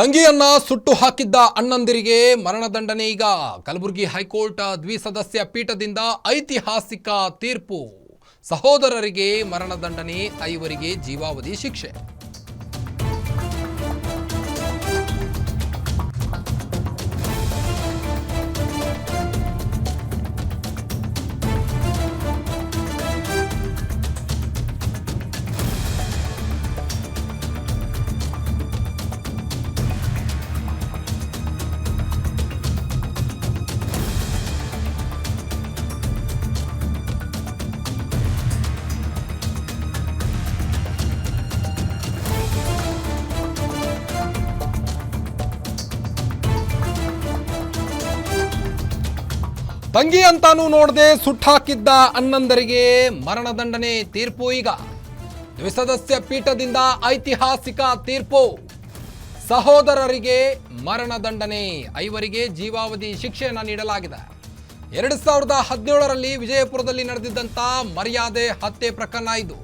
ತಂಗಿಯನ್ನ ಸುಟ್ಟು ಹಾಕಿದ್ದ ಅಣ್ಣಂದಿರಿಗೆ ಮರಣದಂಡನೆ ಈಗ. ಕಲಬುರಗಿ ಹೈಕೋರ್ಟ್ ದ್ವಿಸದಸ್ಯ ಪೀಠದಿಂದ ಐತಿಹಾಸಿಕ ತೀರ್ಪು. ಸಹೋದರರಿಗೆ ಮರಣದಂಡನೆ, ಐವರಿಗೆ ಜೀವಾವಧಿ ಶಿಕ್ಷೆ. ತಂಗಿ ಅಂತಾನೂ ನೋಡದೆ ಸುಟ್ಟಾಕಿದ್ದ ಅಣ್ಣಂದರಿಗೆ ಮರಣದಂಡನೆ ತೀರ್ಪು ಈಗ. ದ್ವಿಸದಸ್ಯ ಪೀಠದಿಂದ ಐತಿಹಾಸಿಕ ತೀರ್ಪು. ಸಹೋದರರಿಗೆ ಮರಣದಂಡನೆ, ಐವರಿಗೆ ಜೀವಾವಧಿ ಶಿಕ್ಷೆಯನ್ನು ನೀಡಲಾಗಿದೆ. ಎರಡು ಸಾವಿರದ ಹದಿನೇಳರಲ್ಲಿ ವಿಜಯಪುರದಲ್ಲಿ ನಡೆದಿದ್ದಂಥ ಮರ್ಯಾದೆ ಹತ್ಯೆ ಪ್ರಕರಣ ಇದು.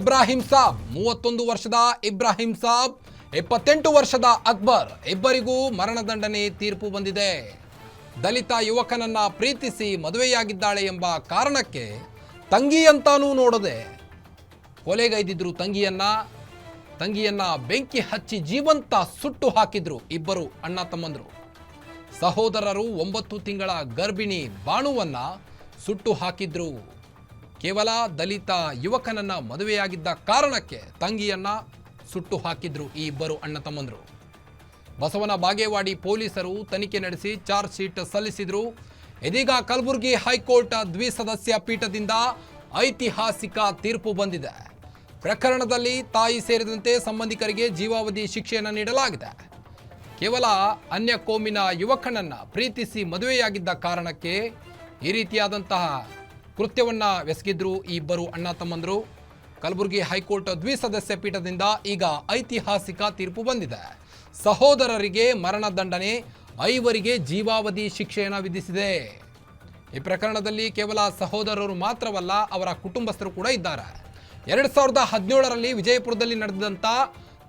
ಇಬ್ರಾಹಿಂ ಸಾಬ್ ಮೂವತ್ತೊಂದು ವರ್ಷದ ಇಬ್ರಾಹಿಂ ಸಾಬ್ ಇಪ್ಪತ್ತೆಂಟು ವರ್ಷದ ಅಕ್ಬರ್, ಇಬ್ಬರಿಗೂ ಮರಣದಂಡನೆ ತೀರ್ಪು ಬಂದಿದೆ. ದಲಿತ ಯುವಕನನ್ನ ಪ್ರೀತಿಸಿ ಮದುವೆಯಾಗಿದ್ದಾಳೆ ಎಂಬ ಕಾರಣಕ್ಕೆ ತಂಗಿ ಅಂತಾನೂ ನೋಡದೆ ಕೊಲೆಗೈದಿದ್ರು ತಂಗಿಯನ್ನ. ತಂಗಿಯನ್ನ ಬೆಂಕಿ ಹಚ್ಚಿ ಜೀವಂತ ಸುಟ್ಟು ಹಾಕಿದ್ರು ಇಬ್ಬರು ಅಣ್ಣ ತಮ್ಮಂದರು. ಸಹೋದರರು ಒಂಬತ್ತು ತಿಂಗಳ ಗರ್ಭಿಣಿ ಬಾಣುವನ್ನ ಸುಟ್ಟು ಹಾಕಿದ್ರು. ಕೇವಲ ದಲಿತ ಯುವಕನನ್ನ ಮದುವೆಯಾಗಿದ್ದ ಕಾರಣಕ್ಕೆ ತಂಗಿಯನ್ನ ಸುಟ್ಟು ಹಾಕಿದ್ರು ಈ ಇಬ್ಬರು ಅಣ್ಣ ತಮ್ಮಂದ್ರು. ಬಸವನ ಬಾಗೇವಾಡಿ ಪೊಲೀಸರು ತನಿಖೆ ನಡೆಸಿ ಚಾರ್ಜ್ ಶೀಟ್ ಸಲ್ಲಿಸಿದರು. ಇದೀಗ ಕಲಬುರಗಿ ಹೈಕೋರ್ಟ್ ದ್ವಿಸದಸ್ಯ ಪೀಠದಿಂದ ಐತಿಹಾಸಿಕ ತೀರ್ಪು ಬಂದಿದೆ. ಪ್ರಕರಣದಲ್ಲಿ ತಾಯಿ ಸೇರಿದಂತೆ ಸಂಬಂಧಿಕರಿಗೆ ಜೀವಾವಧಿ ಶಿಕ್ಷೆಯನ್ನು ನೀಡಲಾಗಿದೆ. ಕೇವಲ ಅನ್ಯ ಕೋಮಿನ ಯುವಕನನ್ನ ಪ್ರೀತಿಸಿ ಮದುವೆಯಾಗಿದ್ದ ಕಾರಣಕ್ಕೆ ಈ ರೀತಿಯಾದಂತಹ ಕೃತ್ಯವನ್ನ ಎಸಗಿದ್ರು ಈ ಇಬ್ಬರು ಅಣ್ಣ ತಮ್ಮಂದರು. ಕಲಬುರಗಿ ಹೈಕೋರ್ಟ್ ದ್ವಿಸದಸ್ಯ ಪೀಠದಿಂದ ಈಗ ಐತಿಹಾಸಿಕ ತೀರ್ಪು ಬಂದಿದೆ. ಸಹೋದರರಿಗೆ ಮರಣದಂಡನೆ ಐವರಿಗೆ ಜೀವಾವಧಿ ಶಿಕ್ಷೆಯನ್ನು ವಿಧಿಸಿದೆ. ಈ ಪ್ರಕರಣದಲ್ಲಿ ಕೇವಲ ಸಹೋದರರು ಮಾತ್ರವಲ್ಲ, ಅವರ ಕುಟುಂಬಸ್ಥರು ಕೂಡ ಇದ್ದಾರೆ. ಎರಡು ಸಾವಿರದ ಹದಿನೇಳರಲ್ಲಿ ವಿಜಯಪುರದಲ್ಲಿ ನಡೆದಂಥ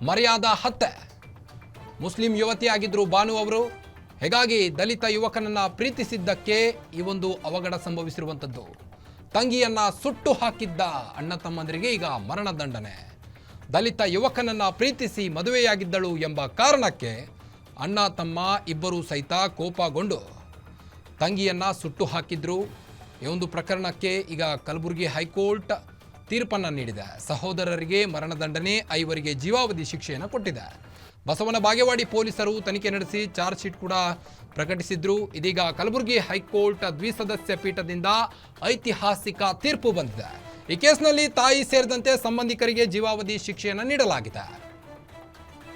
ಮರ್ಯಾದ ಹತ್ಯೆ. ಮುಸ್ಲಿಂ ಯುವತಿಯಾಗಿದ್ದರು ಬಾನು ಅವರು, ಹೀಗಾಗಿ ದಲಿತ ಯುವಕನನ್ನ ಪ್ರೀತಿಸಿದ್ದಕ್ಕೆ ಈ ಒಂದು ಅವಘಡ ಸಂಭವಿಸಿರುವಂಥದ್ದು ತಂಗಿಯನ್ನ ಸುಟ್ಟು ಹಾಕಿದ್ದ ಅಣ್ಣ ತಮ್ಮಂದರಿಗೆ ಈಗ ಮರಣದಂಡನೆ ದಲಿತ ಯುವಕನನ್ನು ಪ್ರೀತಿಸಿ ಮದುವೆಯಾಗಿದ್ದಳು ಎಂಬ ಕಾರಣಕ್ಕೆ ಅಣ್ಣ, ತಮ್ಮ ಇಬ್ಬರು ಸಹಿತ ಕೋಪಗೊಂಡು ತಂಗಿಯನ್ನು ಸುಟ್ಟು ಹಾಕಿದ್ರು. ಈ ಒಂದು ಪ್ರಕರಣಕ್ಕೆ ಈಗ ಕಲಬುರಗಿ ಹೈಕೋರ್ಟ್ ತೀರ್ಪನ್ನು ನೀಡಿದೆ. ಸಹೋದರರಿಗೆ ಮರಣದಂಡನೆ, ಐವರಿಗೆ ಜೀವಾವಧಿ ಶಿಕ್ಷೆಯನ್ನು ಕೊಟ್ಟಿದೆ. ಬಸವನ ಬಾಗೇವಾಡಿ ಪೊಲೀಸರು ತನಿಖೆ ನಡೆಸಿ ಚಾರ್ಜ್ ಶೀಟ್ ಕೂಡ ಪ್ರಕಟಿಸಿದ್ರು. ಇದೀಗ ಕಲಬುರಗಿ ಹೈಕೋರ್ಟ್ ದ್ವಿಸದಸ್ಯ ಪೀಠದಿಂದ ಐತಿಹಾಸಿಕ ತೀರ್ಪು ಬಂದಿದೆ. ಈ ಕೇಸ್ನಲ್ಲಿ ತಾಯಿ ಸೇರಿದಂತೆ ಸಂಬಂಧಿಕರಿಗೆ ಜೀವಾವಧಿ ಶಿಕ್ಷೆಯನ್ನು ನೀಡಲಾಗಿದೆ.